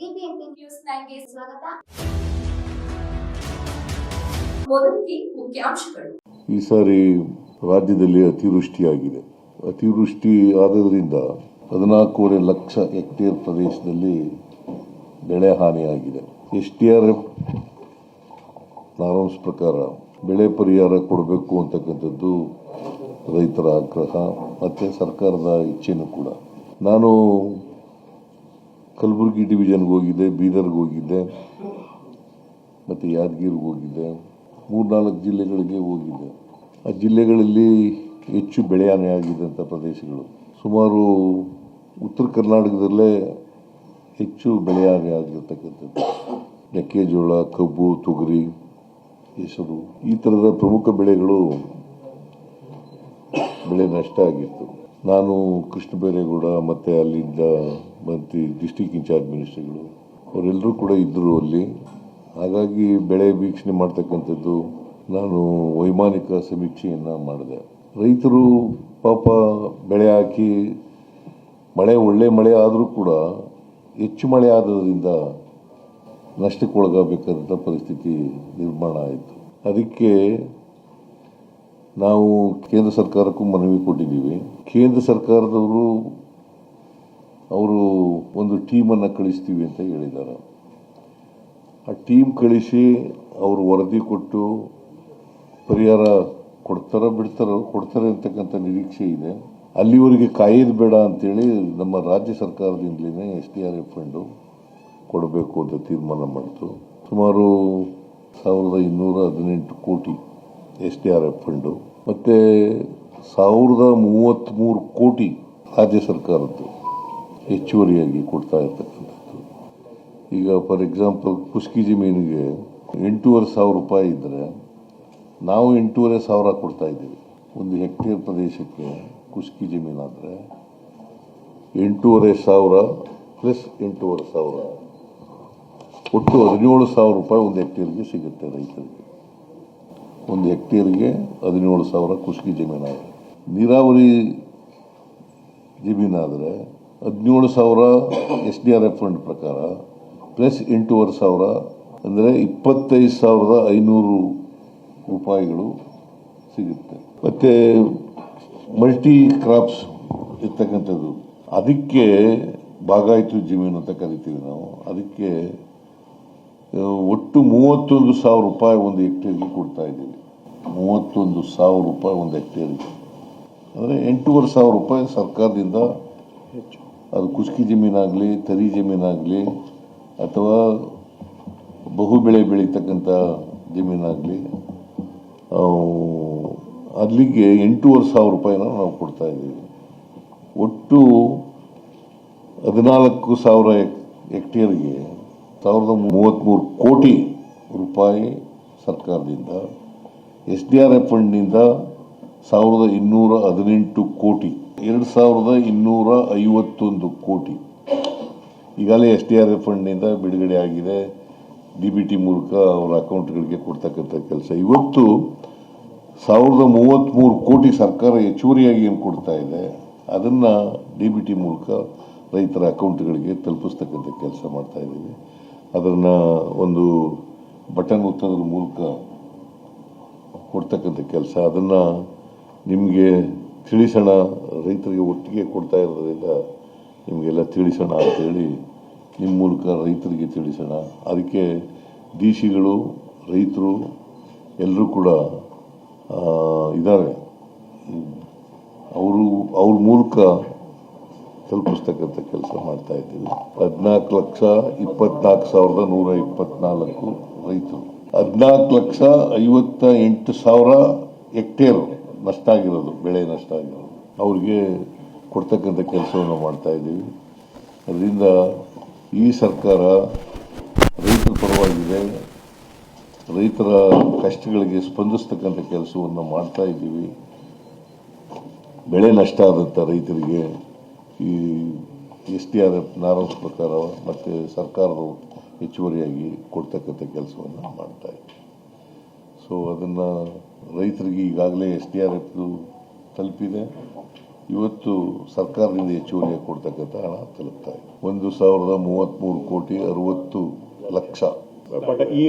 News ಸ್ವಾಗತ. ಮುಖ್ಯಾಂಶಗಳು. ಈ ಸಾರಿ ರಾಜ್ಯದಲ್ಲಿ ಅತಿವೃಷ್ಟಿಯಾಗಿದೆ. ಅತಿವೃಷ್ಟಿ ಆದ್ದರಿಂದ ಹದಿನಾಲ್ಕೂವರೆ ಲಕ್ಷ ಹೆಕ್ಟೇರ್ ಪ್ರದೇಶದಲ್ಲಿ ಬೆಳೆ ಹಾನಿಯಾಗಿದೆ. ಎಸ್ ಟಿ ಆರ್ ಎಫ್ ನಾರಾಂಶ ಪ್ರಕಾರ ಬೆಳೆ ಪರಿಹಾರ ಕೊಡಬೇಕು ಅಂತಕ್ಕಂಥದ್ದು ರೈತರ ಆಗ್ರಹ, ಮತ್ತು ಸರ್ಕಾರದ ಇಚ್ಛೆನೂ ಕೂಡ. ನಾನು ಕಲಬುರಗಿ ಡಿವಿಷನ್ಗೆ ಹೋಗಿದ್ದೆ, ಬೀದರ್ಗೆ ಹೋಗಿದ್ದೆ, ಮತ್ತು ಯಾದಗಿರಿಗೆ ಹೋಗಿದ್ದೆ. ಮೂರ್ನಾಲ್ಕು ಜಿಲ್ಲೆಗಳಿಗೆ ಹೋಗಿದ್ದೆ. ಆ ಜಿಲ್ಲೆಗಳಲ್ಲಿ ಹೆಚ್ಚು ಬೆಳೆಯಾನೆ ಆಗಿದ್ದಂಥ ಪ್ರದೇಶಗಳು. ಸುಮಾರು ಉತ್ತರ ಕರ್ನಾಟಕದಲ್ಲೇ ಹೆಚ್ಚು ಬೆಳೆಯಾನೆ ಹಾನಿಯಾಗಿರ್ತಕ್ಕಂಥದ್ದು ಮೆಕ್ಕೆಜೋಳ, ಕಬ್ಬು, ತೊಗರಿ, ಹೆಸರು. ಈ ಥರದ ಪ್ರಮುಖ ಬೆಳೆಗಳು ಬೆಳೆ ನಷ್ಟ ಆಗಿತ್ತು. ನಾನು ಕೃಷ್ಣ ಬೈರೇಗೌಡ ಮತ್ತು ಅಲ್ಲಿದ್ದ ಮತ್ತು ಡಿಸ್ಟಿಕ್ ಇನ್ಚಾರ್ಜ್ ಮಿನಿಸ್ಟ್ರಿಗಳು. ಅವರೆಲ್ಲರೂ ಕೂಡ ಇದ್ದರು ಅಲ್ಲಿ. ಹಾಗಾಗಿ ಬೆಳೆ ವೀಕ್ಷಣೆ ಮಾಡ್ತಕ್ಕಂಥದ್ದು ನಾನು ವೈಮಾನಿಕ ಸಮೀಕ್ಷೆಯನ್ನು ಮಾಡಿದೆ. ರೈತರು ಪಾಪ ಬೆಳೆ ಹಾಕಿ, ಮಳೆ ಒಳ್ಳೆ ಮಳೆ ಆದರೂ ಕೂಡ ಹೆಚ್ಚು ಮಳೆ ಆದ್ರಿಂದ ನಷ್ಟಕ್ಕೊಳಗಾಗಬೇಕಾದಂಥ ಪರಿಸ್ಥಿತಿ ನಿರ್ಮಾಣ ಆಯಿತು. ಅದಕ್ಕೆ ನಾವು ಕೇಂದ್ರ ಸರ್ಕಾರಕ್ಕೂ ಮನವಿ ಕೊಟ್ಟಿದ್ದೀವಿ. ಕೇಂದ್ರ ಸರ್ಕಾರದವರು ಅವರು ಒಂದು ಟೀಮನ್ನು ಕಳಿಸ್ತೀವಿ ಅಂತ ಹೇಳಿದ್ದಾರೆ. ಆ ಟೀಮ್ ಕಳಿಸಿ ಅವರು ವರದಿ ಕೊಟ್ಟು ಪರಿಹಾರ ಕೊಡ್ತಾರೋ ಬಿಡ್ತಾರೋ, ಕೊಡ್ತಾರೆ ಅಂತಕ್ಕಂಥ ನಿರೀಕ್ಷೆ ಇದೆ. ಅಲ್ಲಿವರೆಗೆ ಕಾಯೋದು ಬೇಡ ಅಂತೇಳಿ ನಮ್ಮ ರಾಜ್ಯ ಸರ್ಕಾರದಿಂದಲೇ S D R F fund ಕೊಡಬೇಕು ಅಂತ ತೀರ್ಮಾನ ಮಾಡಿತು. ಸುಮಾರು ಸಾವಿರದ ಇನ್ನೂರ ಹದಿನೆಂಟು ಕೋಟಿ S D R F fund. ಮತ್ತು ಸಾವಿರದ ಮೂವತ್ತ್ಮೂರು ಕೋಟಿ ರಾಜ್ಯ ಸರ್ಕಾರದ್ದು ಹೆಚ್ಚುವರಿಯಾಗಿ ಕೊಡ್ತಾ ಇರ್ತಕ್ಕಂಥದ್ದು. ಈಗ ಫಾರ್ ಎಕ್ಸಾಂಪಲ್ ಕುಸ್ಕಿ ಜಮೀನಿಗೆ ಎಂಟೂವರೆ ಸಾವಿರ ರೂಪಾಯಿ ಇದ್ದರೆ ನಾವು ಎಂಟೂವರೆ ಸಾವಿರ ಕೊಡ್ತಾ ಇದ್ದೀವಿ. ಒಂದು ಹೆಕ್ಟೇರ್ ಪ್ರದೇಶಕ್ಕೆ ಕುಸ್ಕಿ ಜಮೀನಾದರೆ ಎಂಟೂವರೆ ಸಾವಿರ ಪ್ಲಸ್ ಎಂಟೂವರೆ ಸಾವಿರ. ಒಟ್ಟು ಹದಿನೇಳು ಸಾವಿರ ರೂಪಾಯಿ ಒಂದು ಹೆಕ್ಟೇರ್ಗೆ ಸಿಗುತ್ತೆ ರೈತರಿಗೆ. ಒಂದು ಹೆಕ್ಟೇರ್ಗೆ ಹದಿನೇಳು ಸಾವಿರ ಕುಸ್ಕಿ ಜಮೀನಾದರೆ ನೀರಾವರಿ ಜಮೀನಾದರೆ ಹದಿನೇಳು ಸಾವಿರ S D R F fund ಪ್ರಕಾರ, ಪ್ಲಸ್ ಎಂಟೂವರೆ ಸಾವಿರ, ಅಂದರೆ ಇಪ್ಪತ್ತೈದು ಸಾವಿರದ ಐನೂರು ರೂಪಾಯಿಗಳು ಸಿಗುತ್ತೆ. ಮತ್ತು ಮಲ್ಟಿ ಕ್ರಾಪ್ಸ್ ಇರ್ತಕ್ಕಂಥದ್ದು, ಅದಕ್ಕೆ ಭಾಗಾಯಿತು ಜಮೀನು ಅಂತ ಕರಿತೀವಿ ನಾವು. ಅದಕ್ಕೆ ಒಟ್ಟು ಮೂವತ್ತೊಂದು ಸಾವಿರ ರೂಪಾಯಿ ಒಂದು ಹೆಕ್ಟೇರ್ಗೆ ಕೊಡ್ತಾ ಇದ್ದೀವಿ. ಮೂವತ್ತೊಂದು ಸಾವಿರ ರೂಪಾಯಿ ಒಂದು ಹೆಕ್ಟೇರ್ಗೆ. ಅಂದರೆ ಎಂಟೂವರೆ ಸಾವಿರ ರೂಪಾಯಿ ಸರ್ಕಾರದಿಂದ. ಅದು ಕುಸ್ಕಿ ಜಮೀನಾಗಲಿ ತರಿ ಜಮೀನಾಗಲಿ ಅಥವಾ ಬಹು ಬೆಳೆ ಬೆಳೀತಕ್ಕಂಥ ಜಮೀನಾಗಲಿ ಅಲ್ಲಿಗೆ ಎಂಟೂವರೆ ಸಾವಿರ ರೂಪಾಯಿನ ನಾವು ಕೊಡ್ತಾ ಇದ್ದೀವಿ. ಒಟ್ಟು ಹದಿನಾಲ್ಕು ಸಾವಿರ ಹೆಕ್- ಹೆಕ್ಟೇರ್ಗೆ ಸಾವಿರದ ಮೂವತ್ತ್ಮೂರು ಕೋಟಿ ರೂಪಾಯಿ ಸರ್ಕಾರದಿಂದ ಎಸ್ ಡಿ ಆರ್ ಎಫ್ ಫಂಡ್ನಿಂದ ಸಾವಿರದ ಇನ್ನೂರ ಹದಿನೆಂಟು ಕೋಟಿ. ಎರಡು ಸಾವಿರದ ಇನ್ನೂರ ಐವತ್ತೊಂದು ಕೋಟಿ. ಈಗಾಗಲೇ ಎಸ್ ಡಿ ಆರ್ ಎಫ್ ಫಂಡ್ನಿಂದ ಬಿಡುಗಡೆ ಆಗಿದೆ. ಡಿ ಬಿ ಟಿ ಮೂಲಕ ಅವರ ಅಕೌಂಟ್ಗಳಿಗೆ ಕೊಡ್ತಕ್ಕಂಥ ಕೆಲಸ. ಇವತ್ತು ಸಾವಿರದ ಮೂವತ್ತ್ಮೂರು ಕೋಟಿ ಸರ್ಕಾರ ಹೆಚ್ಚುವರಿಯಾಗಿ ಏನು ಕೊಡ್ತಾ ಇದೆ, ಅದನ್ನು ಡಿ ಬಿ ಟಿ ಮೂಲಕ ರೈತರ ಅಕೌಂಟ್ಗಳಿಗೆ ತಲುಪಿಸ್ತಕ್ಕಂಥ ಕೆಲಸ ಮಾಡ್ತಾ ಇದ್ದೀವಿ. ಅದನ್ನು ಒಂದು ಬಟನ್ ಒತ್ತೋದ್ರ ಮೂಲಕ ಕೊಡ್ತಕ್ಕಂಥ ಕೆಲಸ. ಅದನ್ನು ನಿಮಗೆ ತಿಳಿಸೋಣ, ರೈತರಿಗೆ ಒಟ್ಟಿಗೆ ಕೊಡ್ತಾ ಇರೋದ್ರಿಂದ ನಿಮಗೆಲ್ಲ ತಿಳಿಸೋಣ ಅಂತೇಳಿ ನಿಮ್ಮ ಮೂಲಕ ರೈತರಿಗೆ ತಿಳಿಸೋಣ. ಅದಕ್ಕೆ ಡಿ ಸಿಗಳು, ರೈತರು ಎಲ್ಲರೂ ಕೂಡ ಇದ್ದಾರೆ. ಅವರು, ಅವ್ರ ಮೂಲಕ ತಲುಪಿಸ್ತಕ್ಕಂಥ ಕೆಲಸ ಮಾಡ್ತಾ ಇದ್ದೀವಿ. ಹದಿನಾಲ್ಕು ಲಕ್ಷ ಇಪ್ಪತ್ನಾಲ್ಕು ಸಾವಿರದ ನೂರ ಇಪ್ಪತ್ನಾಲ್ಕು ರೈತರು. ಹದಿನಾಲ್ಕು ಲಕ್ಷ ಐವತ್ತ ಎಂಟು ಸಾವಿರ ಹೆಕ್ಟೇರ್ ನಷ್ಟ ಆಗಿರೋದು, ಬೆಳೆ ನಷ್ಟ ಆಗಿರೋದು. ಅವ್ರಿಗೆ ಕೊಡ್ತಕ್ಕಂಥ ಕೆಲಸವನ್ನು ಮಾಡ್ತಾ ಇದ್ದೀವಿ. ಅದರಿಂದ ಈ ಸರ್ಕಾರ ರೈತರ ಪರವಾಗಿದೆ. ರೈತರ ಕಷ್ಟಗಳಿಗೆ ಸ್ಪಂದಿಸ್ತಕ್ಕಂಥ ಕೆಲಸವನ್ನು ಮಾಡ್ತಾ ಇದ್ದೀವಿ. ಬೆಳೆ ನಷ್ಟ ಆದಂಥ ರೈತರಿಗೆ ಈ ಎಸ್ ಟಿ ಆರ್ ಎಫ್ ನಾರಾಯಣ ಪ್ರಕಾರ ಮತ್ತು ಸರ್ಕಾರದ ಹೆಚ್ಚುವರಿಯಾಗಿ ಕೊಡ್ತಕ್ಕಂಥ ಕೆಲಸವನ್ನು ಮಾಡ್ತಾ ಇದ್ದೀವಿ. ಸೊ ಅದನ್ನು ರೈತರಿಗೆ ಈಗಾಗಲೇ ಎಸ್ ಡಿ ಆರ್ ಎಫ್ ತಲುಪಿದೆ. ಇವತ್ತು ಸರ್ಕಾರದಿಂದ ಹೆಚ್ಚುವರಿಯಾಗಿ ಕೊಡ್ತಕ್ಕಂಥ ಹಣ ತಲುಪ್ತಾ ಇದೆ. ಒಂದು ಸಾವಿರದ ಮೂವತ್ಮೂರು ಕೋಟಿ ಅರವತ್ತು ಲಕ್ಷ. ಈ